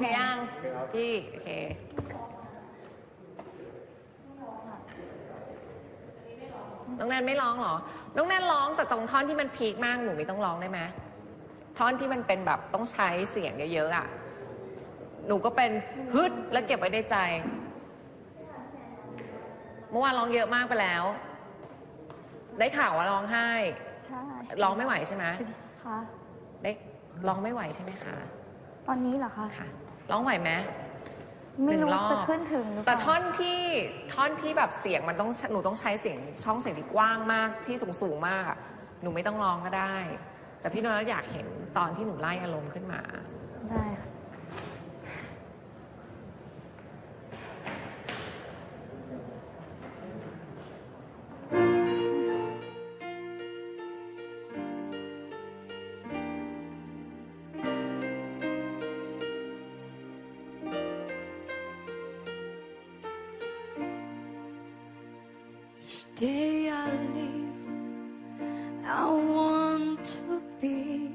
เคยังพี่โอเคน้องแนนไม่ร้องเหรอ น้องแนนร้องแต่ตรงท่อนที่มันพีคมากหนูไม่ต้องร้องได้ไหมท่อนที่มันเป็นแบบต้องใช้เสียงเยอะๆอะ หนูก็เป็นฮึดแล้วเก็บไว้ในใจ เมื่อวานร้องเยอะมากไปแล้ว ได้ข่าวว่าร้องไห้ใช่ร้องไม่ไหวใช่ไหมค่ะได้ร้องไม่ไหวใช่ไหมคะ ตอนนี้เหรอคะค่ะ ร้องไหวไหมไม่หนึ่รู้งรอบจะขึ้นถึงหรือเปแต่ล่าท่อนที่ท่อนที่แบบเสียงมันต้องหนูต้องใช้เสียงช่องเสียงที่กว้างมากที่สูงสูงๆมากอะหนูไม่ต้องร้องก็ได้ แต่พี่โนนัทอยากเห็นตอนที่หนูไล่อารมณ์ขึ้นมา day I live, I want to be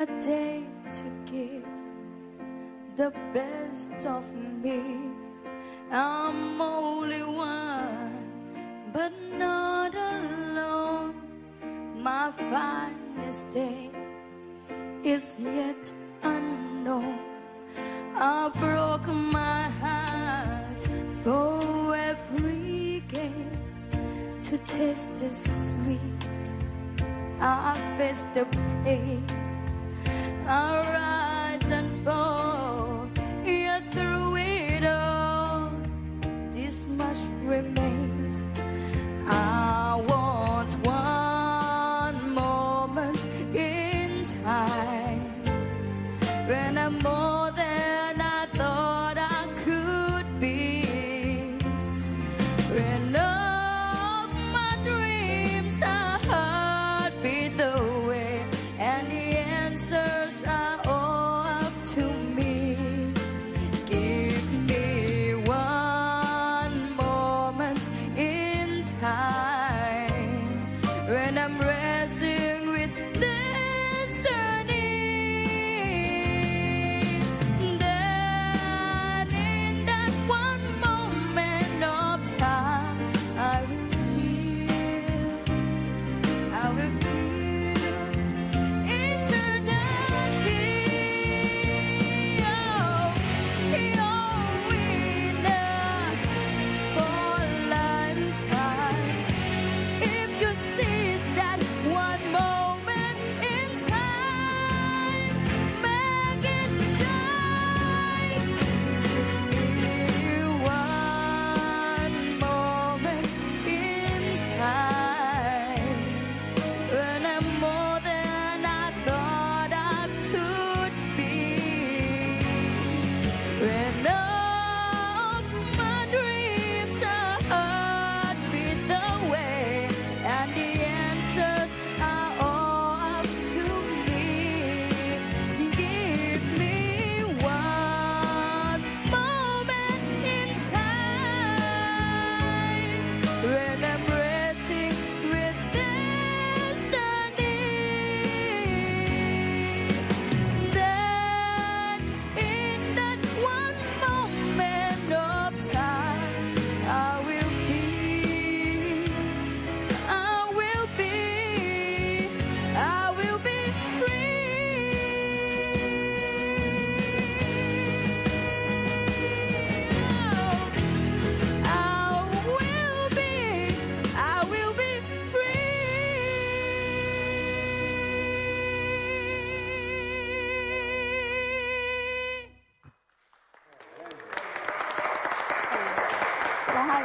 a day to give the best of me. I'm only one, but not alone. My finest day is yet taste the sweet. I face the pain. I when I'm wrestling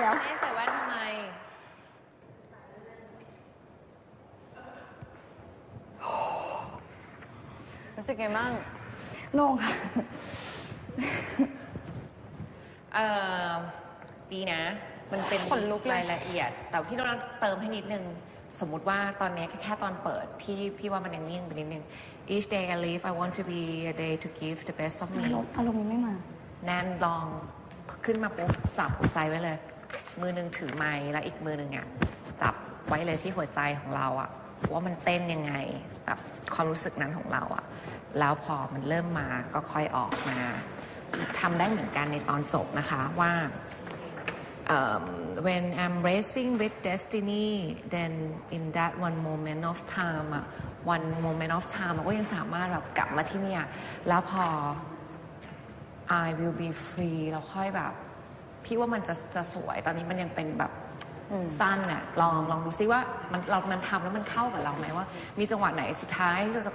แล้วไม่ใส่แว่นทำไม รู้สึกไงบ้าง โล่งค่ะ เออดีนะ มันเป็นขนลุกเลย รายละเอียด แต่พี่โนนัทเติมให้นิดนึง สมมุติว่าตอนนี้แค่แค่ตอนเปิดที่พี่ว่ามันยังนิ่งไปนิดนึง each day I live I want to be a day to give the best of อา me รมณ์อารมณ์ยังไม่มา แนนลองขึ้นมาปุ๊บจับหัวใจไว้เลย มือหนึ่งถือไม้แล้วอีกมือหนึ่งอะจับไว้เลยที่หัวใจของเราอะว่ามันเต้นยังไงแบบความรู้สึกนั้นของเราอะ แล้วพอมันเริ่มมาก็ค่อยออกมาทำได้เหมือนกันในตอนจบนะคะว่า when I'm racing with destiny then in that one moment of time อะ one moment of time มันก็ยังสามารถแบบกลับมาที่เนี่ยแล้วพอ I will be free แล้วค่อยแบบ พี่ว่ามันจะจะสวยตอนนี้มันยังเป็นแบบสั้นน่ะลองลองดูซิว่ามันเรามันทำแล้วมันเข้ากับเราไหมว่า มีจังหวะไหนสุดท้ายที่เราจะ